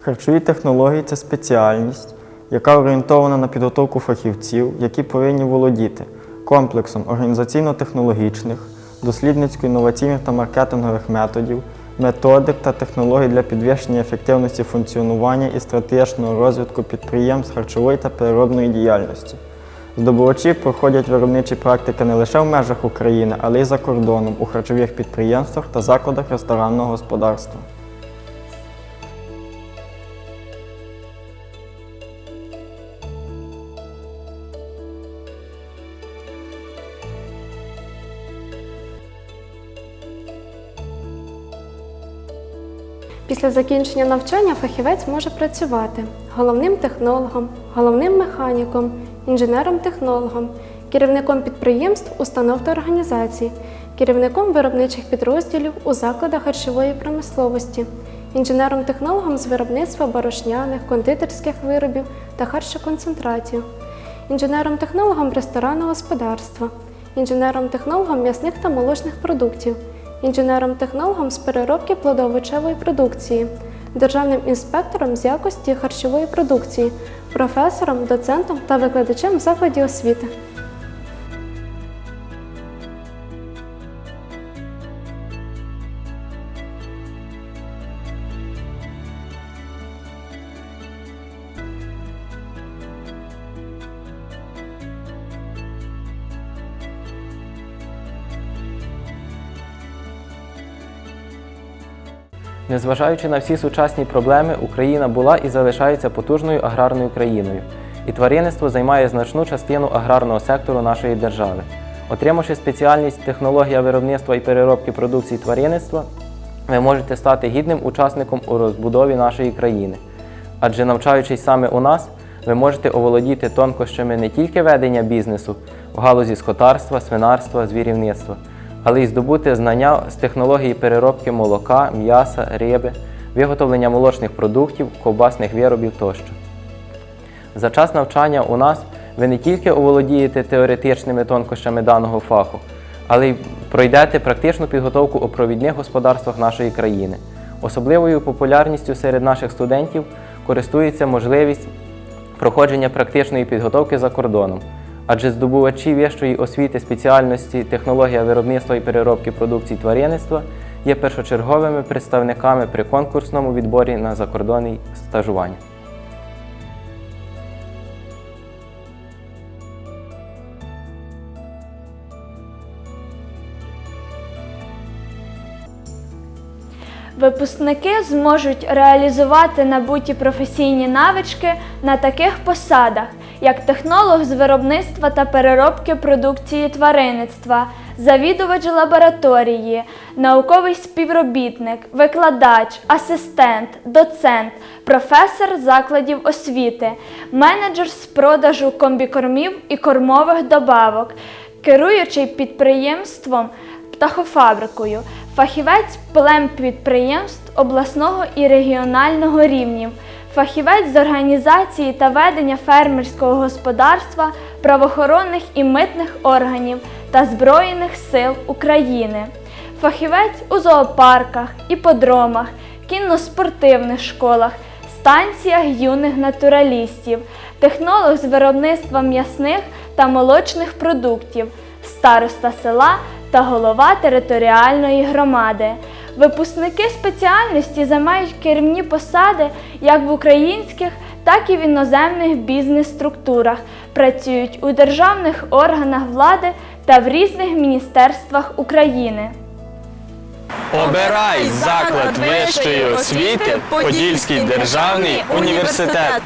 Харчові технології це спеціальність, яка орієнтована на підготовку фахівців, які повинні володіти комплексом організаційно-технологічних, дослідницько-інноваційних та маркетингових методів, методик та технологій для підвищення ефективності функціонування і стратегічного розвитку підприємств харчової та переробної діяльності. Здобувачі проходять виробничі практики не лише в межах України, але й за кордоном у харчових підприємствах та закладах ресторанного господарства. Після закінчення навчання фахівець може працювати головним технологом, головним механіком, інженером-технологом, керівником підприємств, установ та організацій, керівником виробничих підрозділів у закладах харчової промисловості, інженером-технологом з виробництва борошняних, кондитерських виробів та харчоконцентратів, інженером-технологом ресторанного господарства, інженером-технологом м'ясних та молочних продуктів, інженером-технологом з переробки плодовичевої продукції, державним інспектором з якості харчової продукції, професором, доцентом та викладачем в освіти. Незважаючи на всі сучасні проблеми, Україна була і залишається потужною аграрною країною, і тваринництво займає значну частину аграрного сектору нашої держави. Отримавши спеціальність технологія виробництва і переробки продукції тваринництва, ви можете стати гідним учасником у розбудові нашої країни. Адже навчаючись саме у нас, ви можете оволодіти тонкощами не тільки ведення бізнесу в галузі скотарства, свинарства, звірівництва, але й здобути знання з технології переробки молока, м'яса, риби, виготовлення молочних продуктів, ковбасних виробів тощо. За час навчання у нас ви не тільки оволодієте теоретичними тонкощами даного фаху, але й пройдете практичну підготовку у провідних господарствах нашої країни. Особливою популярністю серед наших студентів користується можливість проходження практичної підготовки за кордоном, адже здобувачі вищої освіти спеціальності технологія виробництва і переробки продукції тваринництва є першочерговими представниками при конкурсному відборі на закордонний стажування. Випускники зможуть реалізувати набуті професійні навички на таких посадах, як технолог з виробництва та переробки продукції тваринництва, завідувач лабораторії, науковий співробітник, викладач, асистент, доцент, професор закладів освіти, менеджер з продажу комбікормів і кормових добавок, керуючий підприємством птахофабрикою, фахівець плем підприємств обласного і регіонального рівнів, фахівець з організації та ведення фермерського господарства, правоохоронних і митних органів та Збройних сил України, фахівець у зоопарках, іподромах, кінно-спортивних школах, станціях юних натуралістів, технолог з виробництва м'ясних та молочних продуктів, староста села та голова територіальної громади. Випускники спеціальності займають керівні посади як в українських, так і в іноземних бізнес-структурах, працюють у державних органах влади та в різних міністерствах України. Обирай заклад вищої освіти Подільський державний університет.